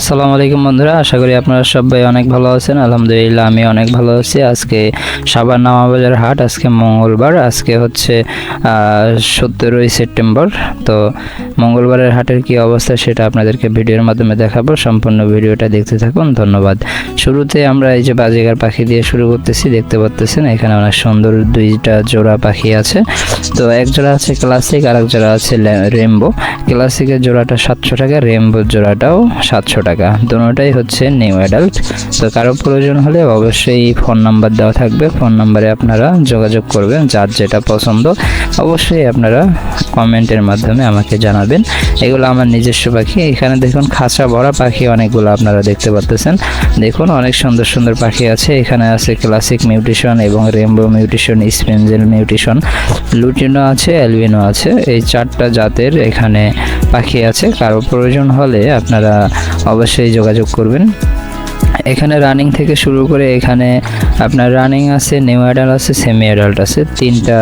আসসালামু আলাইকুম বন্ধুরা, আশা করি আপনারা সবাই অনেক ভালো আছেন। আলহামদুলিল্লাহ আমি অনেক ভালো আছি। আজকে সাবার নামাবাজার হাট, আজকে মঙ্গলবার, আজকে হচ্ছে সতেরোই সেপ্টেম্বর। তো মঙ্গলবারের হাটের কি অবস্থা সেটা আপনাদেরকে ভিডিওর মাধ্যমে দেখাবো। সম্পূর্ণ ভিডিওটা দেখতে থাকুন, ধন্যবাদ। শুরুতে আমরা এই যে বাজিগার পাখি দিয়ে শুরু করতেছি, দেখতে পাচ্তেছেন, এখানে অনেক সুন্দর দুইটা জোড়া পাখি আছে। তো এক জোড়া আছে ক্লাসিক আর এক জোড়া আছে রেমবো ক্লাসিকের জোড়াটা সাতশো টাকা রেমবোর জোড়াটাও সাতশো টাকা। দুটোটাই হচ্ছে নিউ অ্যাডাল্ট তো কারও প্রয়োজন হলে অবশ্যই ফোন নাম্বার দেওয়া থাকবে। ফোন নাম্বারে আপনারা যোগাযোগ করবেন, যার যেটা পছন্দ। অবশ্যই আপনারা কমেন্টের মাধ্যমে আমাকে জানাবেন। এগুলো আমার নিজস্ব পাখি। এখানে দেখুন খাঁচা ভরা পাখি অনেকগুলো আপনারা দেখতে পাচ্তেছেন দেখুন অনেক সুন্দর সুন্দর পাখি আছে। এখানে আছে ক্লাসিক মিউটেশন এবং rainbow mutation spangle mutation lutino আছে অ্যালবিনো আছে। এই চারটা জাতের এখানে পাখি আছে। কারও প্রয়োজন হলে আপনারা অবশ্যই যোগাযোগ করবেন। এখানে রানিং থেকে শুরু করে এখানে আপনার রানিং আছে নিউ অ্যাডাল্ট আছে সেমি অ্যাডাল্ট আছে, তিনটা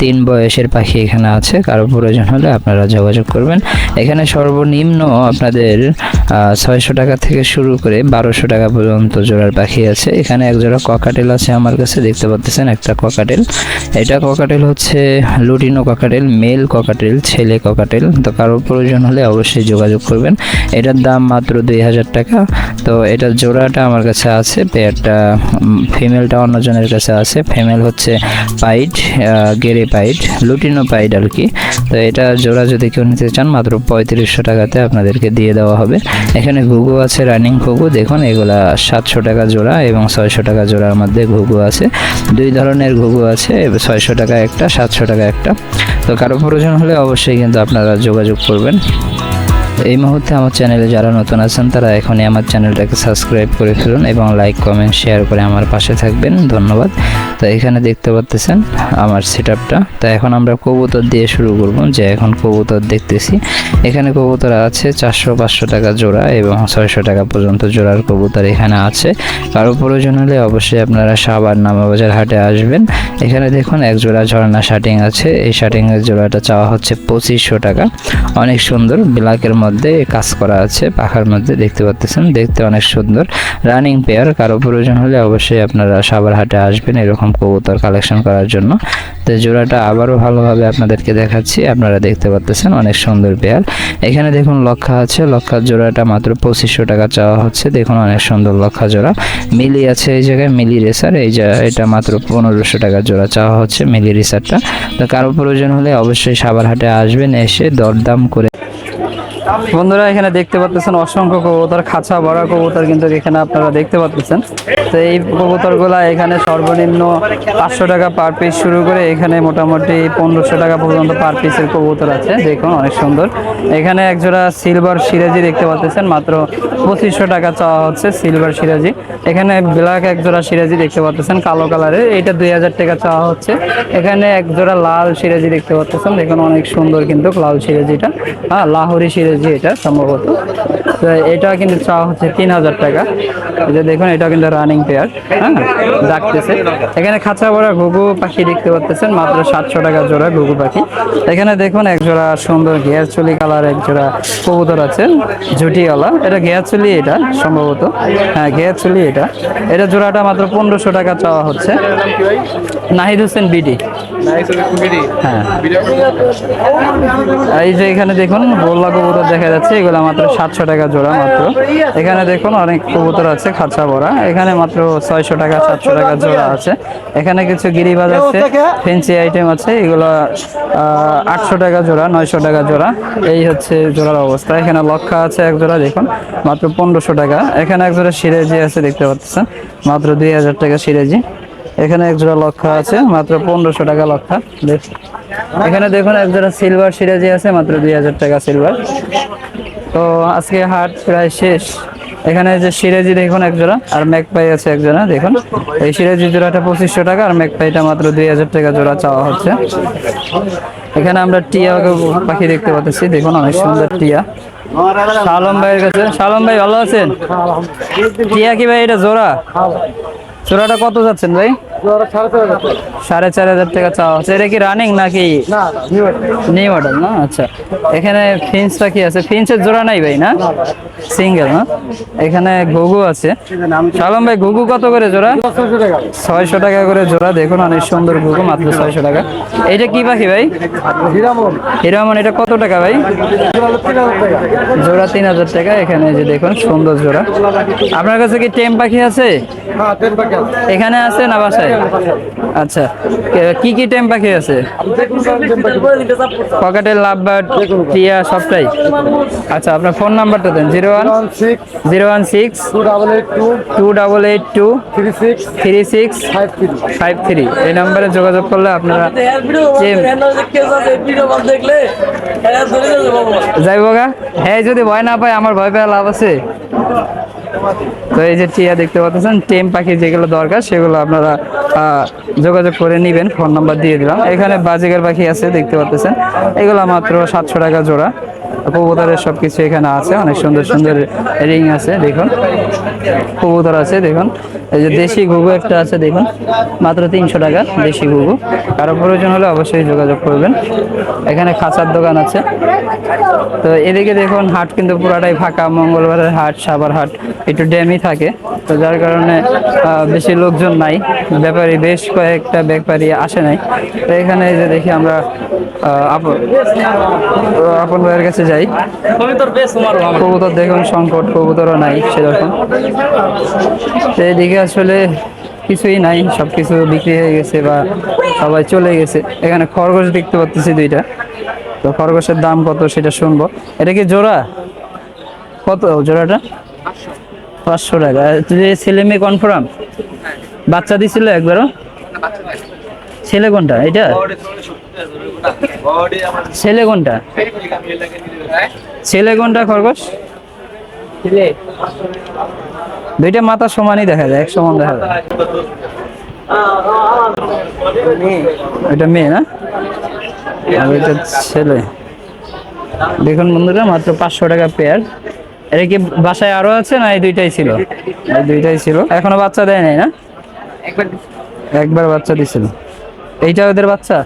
তিন বয়সের পাখি এখানে আছে, কারও প্রয়োজন হলে আপনারা যোগাযোগ করবেন। এখানে সর্বনিম্ন আপনাদের ছয়শো টাকা থেকে শুরু করে বারোশো টাকা পর্যন্ত জোড়ার পাখি আছে। এখানে এক জোড়া ককাটেল আছে আমার কাছে, দেখতে পাচ্ছেন একটা ককাটেল এটা ককাটেল হচ্ছে লুটিনো ককাটেল মেল ককাটেল ছেলে ককাটেল তো কারও প্রয়োজন হলে অবশ্যই যোগাযোগ করবেন। এটার দাম মাত্র দুই হাজার টাকা। তো এটার জোড়াটা আমার কাছে আছে পেয়ারটা ফিমেলটা অন্যজনের কাছে আছে। ফিমেল হচ্ছে পাইট গেরে পাইড লুটিনো পাইড আর কি। তো এটা জোড়া যদি কেউ নিতে চান, মাত্র পঁয়ত্রিশশো টাকাতে আপনাদেরকে দিয়ে দেওয়া হবে। এখানে ঘুঘু আছে, রানিং ঘুঘু। দেখুন, এগুলা সাতশো টাকা জোড়া এবং ছয়শো টাকা জোড়ার মধ্যে ঘুঘু আছে। দুই ধরনের ঘুঘু আছে, ছয়শো টাকা একটা, সাতশো টাকা একটা। তো কারও প্রয়োজন হলে অবশ্যই কিন্তু আপনারা যোগাযোগ করবেন। এই মুহূর্তে আমার চ্যানেলে যারা নতুন আছেন, তারা এখনই আমার চ্যানেলটাকে সাবস্ক্রাইব করে ফেলুন এবং লাইক, কমেন্ট, শেয়ার করে আমার পাশে থাকবেন। ধন্যবাদ। তো এখানে দেখতে পাচ্তেছেন আমার সেট আপটা তো এখন আমরা কবুতর দিয়ে শুরু করব, যে এখন কবুতর দেখতেছি। এখানে কবুতর আছে চারশো পাঁচশো টাকা জোড়া এবং ছয়শো টাকা পর্যন্ত জোড়ার কবুতর এখানে আছে। কারও প্রয়োজন হলে অবশ্যই আপনারা সাবার নামাবাজার হাটে আসবেন। এখানে দেখুন এক জোড়া ঝর্ণা শাটিং আছে। এই শাটিংয়ের জোড়াটা চাওয়া হচ্ছে পঁচিশশো টাকা। অনেক সুন্দর, ব্ল্যাকের মধ্যে কাজ করা আছে, পাখার মধ্যে দেখতে পাচ্ছেন দেখতে অনেক সুন্দর। রানিং পেয়ার, কারও প্রয়োজন হলে অবশ্যই আপনারা সাবার হাটে আসবেন এরকম কবুতর কালেকশন করার জন্য। তো জোড়াটা আবারও ভালোভাবে আপনাদেরকে দেখাচ্ছি, আপনারা দেখতে পাচ্ছেন অনেক সুন্দর পেয়ার। এখানে দেখুন লক্ষা আছে, লক্ষার জোড়াটা মাত্র পঁচিশশো টাকা চাওয়া হচ্ছে, দেখুন অনেক সুন্দর লক্ষা জোড়া। মিলি আছে এই জায়গায়, মিলি রেসার, এই যা এটা মাত্র পনেরোশো টাকা জোড়া চাওয়া হচ্ছে মিলি রেসারটা। তো কারও প্রয়োজন হলে অবশ্যই সাবার হাটে আসবেন, এসে দরদাম করে বন্ধুরা, এখানে দেখতে পাচ্ছেন অসংখ্য কবুতর, খাঁচা ভরা কবুতর কিন্তু এখানে আপনারা দেখতে পাচ্ছেন। তো এই কবুতরগুলা এখানে সর্বনিম্ন পাঁচশো টাকা পার পিস শুরু করে এখানে মোটামুটি পনেরোশো টাকা পর্যন্ত পার পিসের কবুতর আছে। দেখুন, অনেক সুন্দর। এখানে একজোড়া সিলভার সিরাজি দেখতে পাচ্ছেন, মাত্র পঁচিশশো টাকা চাওয়া হচ্ছে সিলভার সিরাজি। এখানে ব্ল্যাক একজোড়া সিরাজি দেখতে পাচ্ছেন, কালো কালারের, এইটা দুই হাজার টাকা চাওয়া হচ্ছে। এখানে একজোড়া লাল সিরাজি দেখতে পাচ্ছেন, দেখুন অনেক সুন্দর কিন্তু লাল সিরাজিটা। হ্যাঁ লাহোরি সিরাজি। এটা সম্ভবত। তো এটা কিন্তু চাওয়া হচ্ছে তিন হাজার টাকা। এই যে দেখুন এটা কিন্তু রানিং পেয়ার হ্যাঁ? ডাকতেছে। এখানে খাঁচা ভরা ঘুঘু পাখি দেখতে পাচ্ছেন মাত্র সাতশো টাকা জোড়া ঘুঘু পাখি। এখানে দেখুন এক জোড়া সুন্দর ঘেয়ার চুলি কালার এক জোড়া কবুতর আছে জুটিওয়ালা এটা ঘেয়ার চুলি এটা সম্ভবত। হ্যাঁ ঘেয়ার চুলি এটা। এটা জোড়াটা মাত্র পনেরোশো টাকা চাওয়া হচ্ছে। নাহিদ হোসেন বিডি। হ্যাঁ। এই যে এখানে দেখুন গোল্লা কবুতর দেখা যাচ্ছে, এগুলো মাত্র সাতশো টাকা জোড়া মাত্র। এখানে দেখুন অনেক কবুতর আছে, খাঁচা ভরা। এখানে মাত্র ছয়শো টাকা, সাতশো টাকা জোড়া আছে। এখানে কিছু গিরিবাজ আছে, ফেন্সি আইটেম আছে, এগুলো আটশো টাকা জোড়া, নয়শো টাকা জোড়া। এই হচ্ছে জোড়ার অবস্থা। এখানে লক্ষা আছে এক জোড়া, দেখুন, মাত্র পনেরোশো টাকা। এখানে এক জোড়া সিরেজি আছে, দেখতে পাচ্ছেন। মাত্র দুই হাজার টাকা সিরেজি। এখানে এক জোড়া লক্ষা আছে, মাত্র পনেরোশো টাকা লক্ষা। এখানে দেখুন এক জোড়া সিলভার সিরাজি আছে, মাত্র দুই হাজার টাকা সিলভার তো আজকে হাট প্রায় শেষ। এখানে যে সিরাজি দেখুন এক জোড়া, আর ম্যাকপাই আছে এক জোড়া, দেখুন। এই সিরাজি জোড়াটা পঁচিশশো টাকা, আর ম্যাকপাইটা মাত্র দুই হাজার টাকা জোড়া চাওয়া হচ্ছে। এখানে আমরা টিয়া পাখি দেখতে পাচ্ছি, দেখুন অনেক সুন্দর টিয়া। শালম ভাইয়ের কাছে শালম ভাই, ভালো আছেন? টিয়া কি ভাই, এটা জোড়া? চোরাটা কত যাচ্ছেন ভাই? সাড়ে চার হাজার টাকা। চাওয়া হচ্ছে। এটা কি রানিং নাকি? নিউ মডেল না? আচ্ছা। এখানে ফিন্সটা কি আছে? ফিন্সের জোড়া নাই ভাই না? সিঙ্গেল না। এখানে ঘুঘু আছে। সালাম ভাই ঘুঘু কত করে জোড়া? ছয়শো টাকা। করে জোড়া। দেখুন অনেক সুন্দর ঘুঘু মাত্র ছয়শো টাকা। এটা কি পাখি ভাই? হিরামন। এটা কত টাকা ভাই? জোড়া তিন হাজার টাকা। এখানে যে দেখুন সুন্দর জোড়া। আপনার কাছে কি টেম পাখি আছে। এখানে আছে না বাসায়? আচ্ছা। কি কি টেম পাখি আছে? পকেটের লাভ বার্ড টিয়া, সবটাই? আচ্ছা আপনার ফোন নাম্বারটা দেন। Zero one zero one six, two double eight two, three six, five three. এই নাম্বারে যোগাযোগ করলে আপনারা যাইব গা। হ্যাঁ যদি ভয় না পায়, আমার ভয় পেয়ে লাভ আছে। তো এই যে টিয়া দেখতে পাচ্ছেন, টেম পাখি যেগুলো দরকার, সেগুলো আপনারা যোগাযোগ করে নেবেন, ফোন নাম্বার দিয়ে দিলাম। এখানে বাজিগার পাখি আছে, দেখতে পাচ্ছেন। এগুলো মাত্র সাতশো টাকা জোড়া। কবুতরের সব কিছু এখানে আছে, অনেক সুন্দর সুন্দর রিং আছে, দেখুন। কবুতর আছে, দেখুন। এই যে দেশি ঘুঘু একটা আছে, দেখুন। মাত্র তিনশো টাকা, দেশি ঘুঘু। কারও প্রয়োজন হলে অবশ্যই যোগাযোগ করবেন। এখানে খাঁচার দোকান আছে। তো এদিকে দেখুন, হাট কিন্তু পুরাটাই ফাঁকা। মঙ্গলবারের হাট সাবার হাট, একটু ড্যামই থাকে। তো যার কারণে বেশি লোকজন নাই। ব্যাপারী বেশ কয়েকটা ব্যাপারী আসে নাই। তো এখানে যে দেখি আমরা আপন ভাইয়ের কাছে যাই। কবুতর দেখুন সংকট কবুতরও নাই সেরকম তো এদিকে আসলে কিছুই নাই সব কিছু বিক্রি হয়ে গেছে বা সবাই চলে গেছে। এখানে খরগোশ দেখতে পাচ্ছি দুইটা। তো খরগোশের দাম কত সেটা শুনব। এটা কি জোড়া? কত জোড়াটা? পাঁচশো টাকা। যে ছেলে মেয়ে কনফার্ম বাচ্চা দিছিল একবারও? ছেলে কোনটা? এটা? ছেলে কোনটা? ছেলে কোনটা? খরগোশ? দুইটা মাথা সমানই দেখা যায় এক সমান দেখা যায়। এটা মেয়ে না? আর এটা ছেলে। দেখুন বন্ধুরা মাত্র পাঁচশো টাকা পেয়ার এটা কি বাসায় আরও আছে না এই দুইটাই ছিল? এই দুইটাই ছিল। এখনও বাচ্চা দেয় নাই না? একবার বাচ্চা দিছিল। এইটা ওদের বাচ্চা?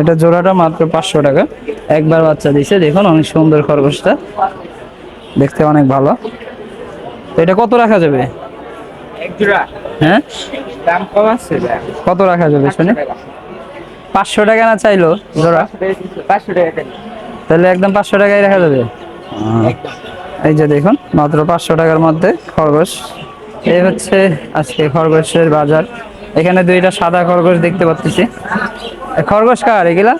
এটা জোড়াটা মাত্র পাঁচশো টাকা। একবার বাচ্চা দিছে দেখুন অনেক সুন্দর খরগোশটা। দেখতে অনেক ভালো। এটা কত রাখা যাবে? হ্যাঁ? কত রাখা যাবে শুনে? পাঁচশো টাকা না চাইলো জোড়া? তাহলে একদম পাঁচশো টাকায় রাখা যাবে? এই যে দেখুন মাত্র পাঁচশো টাকার মধ্যে খরগোশ। এই হচ্ছে আজকে খরগোশের বাজার। এখানে দুইটা সাদা খরগোশ দেখতে পাচ্ছি খরগোশ কার এগুলা?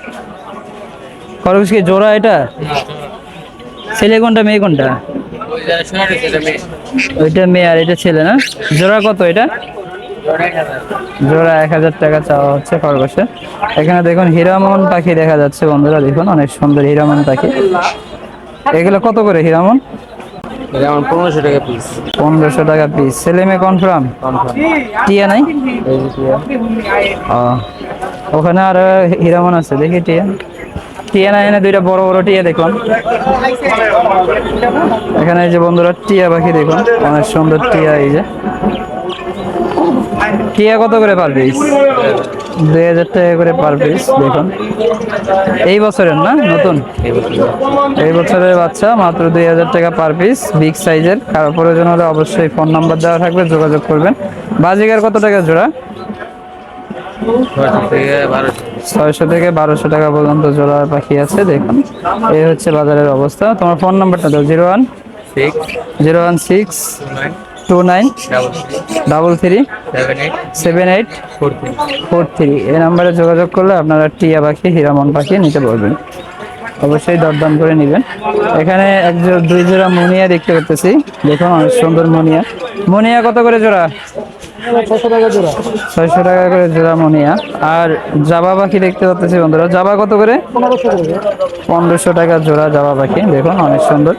খরগোশ কি জোড়া এটা? ছেলে কোনটা, মেয়ে কোনটা? ওইটা মেয়ে আর এটা ছেলে না? জোড়া কত এটা? জোড়া এক হাজার টাকা চাওয়া হচ্ছে খরগোশে। এখানে দেখুন হীরামন পাখি দেখা যাচ্ছে বন্ধুরা, দেখুন অনেক সুন্দর হিরামন পাখি। এগুলো কত করে হীরামন? যেমন পনেরোশো টাকা পিস পনেরোশো টাকা পিস ছেলে মেয়ে কনফার্ম টিয়া নাই? ওখানে আর হীরামন আছে দেখি টিয়া। টিয়া নাই এনে দুইটা বড় বড় টিয়া দেখলাম। এখানে এই যে বন্ধুরা টিয়া পাখি দেখুন। অনেক সুন্দর টিয়া এই যে। টিয়া কত করে পার পিস দুই হাজার টাকা করে পার পিস দেখুন। এই বছরের না? নতুন? এই বছরের বাচ্চা মাত্র দুই হাজার টাকা পার পিস বিগ সাইজের কারও প্রয়োজন হলে অবশ্যই ফোন নাম্বার দেওয়া থাকবে যোগাযোগ করবেন। বাজিকার কত টাকা জোড়া? ছয়শো থেকে বারোশো। টাকা পর্যন্ত জোড়া পাখি আছে দেখুন। এই হচ্ছে বাজারের অবস্থা। তোমার ফোন নাম্বারটা দাও zero one six zero one six two nine double three seven eight four three এই নাম্বারে যোগাযোগ করলে আপনারা টিয়া পাখি হিরামন পাখি নিতে পারবেন। অবশ্যই দরদাম করে নেবেন। এখানে এক দুই জোড়া মুনিয়া দেখতে পাচ্ছি দেখুন অনেক সুন্দর মুনিয়া। মুনিয়া কত করে জোড়া? ছয়শো টাকা করে জোড়া মুনিয়া। আর জাবা পাখি দেখতে পাচ্ছি বন্ধুরা। জাবা কত করে? পনেরোশো টাকা জোড়া জাবা পাখি। দেখুন অনেক সুন্দর।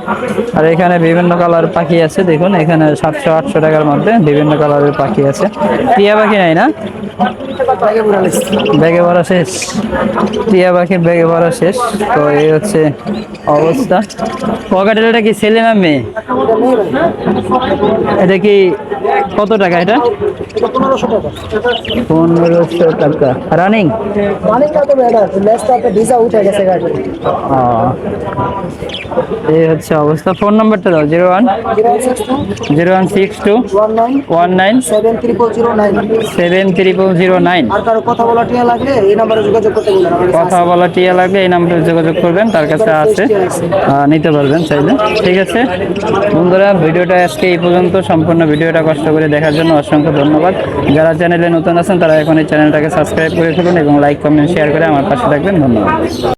আর এখানে বিভিন্ন কালার পাখি আছে দেখুন। এখানে সাতশো আটশো টাকার মধ্যে বিভিন্ন কালারের পাখি আছে। টিয়া পাখি নাই না? ব্যাগে ভরা শেষ। টিয়া পাখি ব্যাগে ভরা শেষ। তো এই হচ্ছে অবস্থা। পকেটের এটা কি ছেলে না মেয়ে? এটা কি কত টাকা এটা? এটা পনেরোশো টাকা। পনেরোশো টাকা রানিং মালিকটা তো লেসটা তো ভিসা উঠে গেছে গাড়ি। এই হচ্ছে অবস্থা। ফোন নাম্বারটা দাও zero one zero one six two one nine one nine seven triple zero nine seven triple zero nine আর কারও কথা বলা টিয়া লাগলে এই নাম্বারে যোগাযোগ করতে কথা বলা টিয়া লাগবে এই নাম্বারে যোগাযোগ করবেন তার কাছে আছে। নিতে পারবেন চাইলে। ঠিক আছে? বন্ধুরা ভিডিওটা আজকে এই পর্যন্ত। সম্পূর্ণ ভিডিওটা কষ্ট করে দেখার জন্য অসংখ্য ধন্যবাদ। যারা চ্যানেলে নতুন আছেন, তারা এখন এই চ্যানেলটাকে সাবস্ক্রাইব করে ফেলুন এবং লাইক কমেন্ট শেয়ার করে আমার পাশে থাকবেন। ধন্যবাদ।